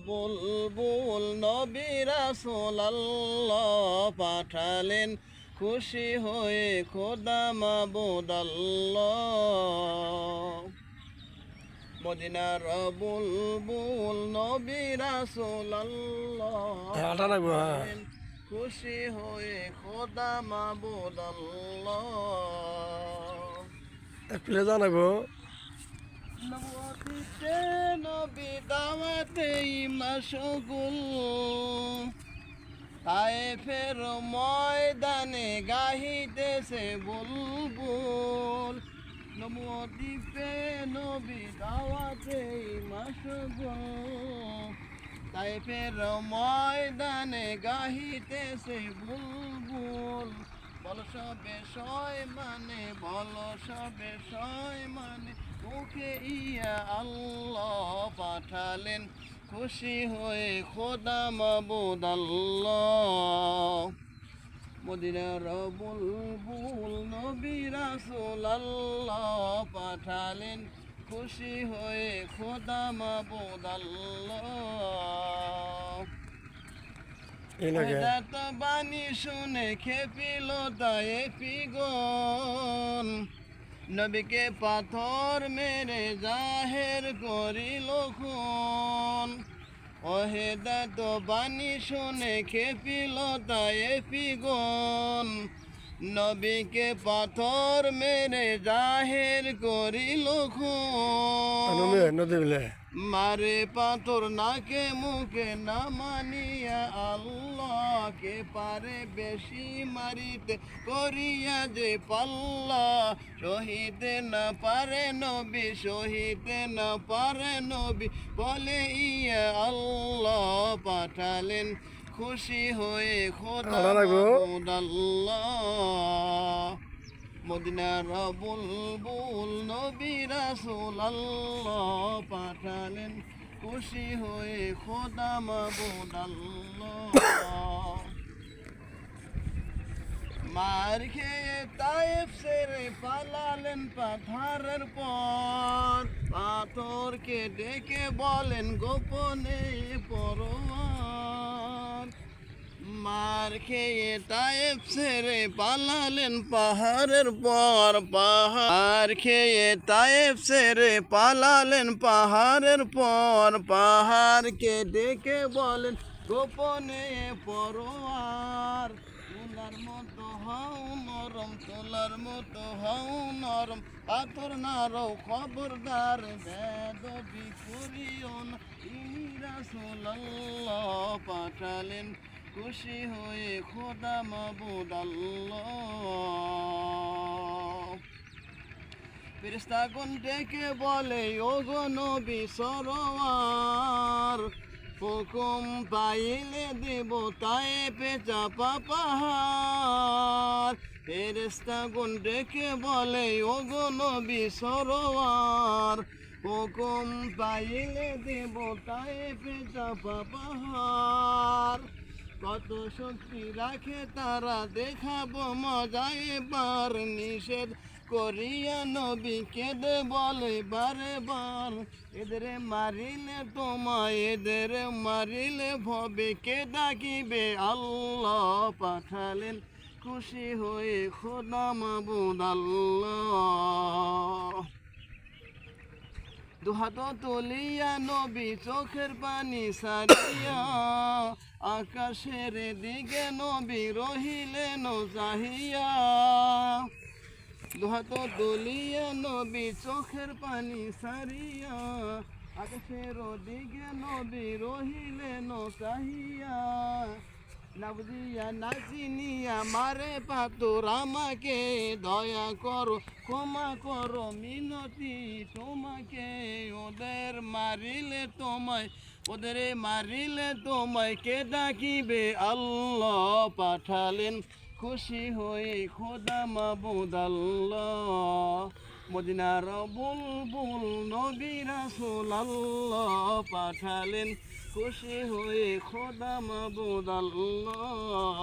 বুলবুল নবী রাসূলাল্লাহ পাঠালেন খুশি হয়ে খোদা মাবুদ আল্লাহ মদিনার বুলবুল নবী রাসূলাল্লাহ লাগবো হ্যাঁ। খুশি হয়ে খোদা মাবুদ আল্লাহ এক জানাব নবী দাওয়াতে মাশগুল। তায়েফের ময়দানে গাহিতেছে বুলবুল। নবদ্বীপে নবী দাওয়াতে মাশগুল। তায়েফের ময়দানে গাহিতেছে বুলবুল। বল সবে সয় মানে বল সবে সয় মানে মুখে ইয়া আল্লাহ পাঠালেন। খুশি হয়ে খোদা মাবুদ আল্লাহ। মদিনার বুলবুল নবী রাসূল আল্লাহ পাঠালেন। খুশি হয়ে খোদা মাবুদ আল্লাহ। এত বাণী শুনে খেপিল তাই পিগন নবীকে পাথর মেরে জাহের করিল খুন। অহেদাত বাণী শুনে খেপিল তাই পিগন নবীকে পাথর মেরে জাহের করিল মারে পাথর নাকে মুখে না মানিয়া আল্লাহকে পারে বেশি মারিতে করিয়া যে পাল্লা। শহীদে না পারে নবী শহীদে না পারে নবী বলে ইয়া আল্লাহ পাঠালেন। খুশি হয়ে খোদা। মদিনার বুলবুল নবী রাসূল আল্লাহ পাঠালেন। খুশি হয়ে খোদা মাবুদ আল্লাহ মার খেয়ে তাইফ সেরে পালালেন পাথারের পর পাথরকে ডেকে বলেন গোপনে পরোয়ার মার খেয়ে তাইফ ছেড়ে পালালেন পাহাড়ের পর পাহাড়। খেয়ে তাইফ ছেড়ে পালালেন পাহাড়ের পর পাহাড়কে ডেকে বলেন, গোপনে পরোয়ার, তোলার মতো হও নরম, তোলার মতো হও নরম, পাথর নারো খবরদার বেদ বিকুরিও না। রাসূলুল্লাহ পাঠালেন খুশি হয়ে খোদা মাবুদ আল্লাহ ফেরেস্তাগণ ডেকে বলে ও গো নবী সরোয়ার, হুকুম পাইলে দেব তাই পেঁচাপা পাহাড় ফেরেস্তাগণ ডেকে বলে ও গো নবী সরোয়ার, হুকুম পাইলে দেব তাই পেঁচাপা পাহাড় কত শক্তি রাখে তারা দেখাবো মজা এবার নিষেধ করিয়া নবী কেঁদে বলে, বারে বার, এদের মারিলে তোমায়, এদের মারিলে ভবে, কে ডাকিবে? আল্লাহ পাঠালেন, খুশি হয়ে খোদা মাবুদ আল্লাহ। দুহাত তুলিয়া নবী চোখের পানি সারিয়া, আকাশের দিকে নবী রহিলেন চাহিয়া। দুহাত তুলিয়া নবী চোখের পানি সারিয়া, আকাশের দিকে নবী রহিলেন চাহিয়া। নাবদিয়া নাচিনিয়া মারে পাতুর আমাকে দয়া করো, ক্ষমা করো মিনতি তোমাকে। ওদের মারিলে তোমায়, ওদের মারিলে তোমায় কে ডাকিবে? আল্লাহ পাঠালেন, খুশি হয়ে খোদা মাবুদ আল্লাহ। মদিনার বুলবুল নবী রাসূল আল্লাহ পাঠালেন খুশি হয়ে খোদা মাবুদ আল্লাহ।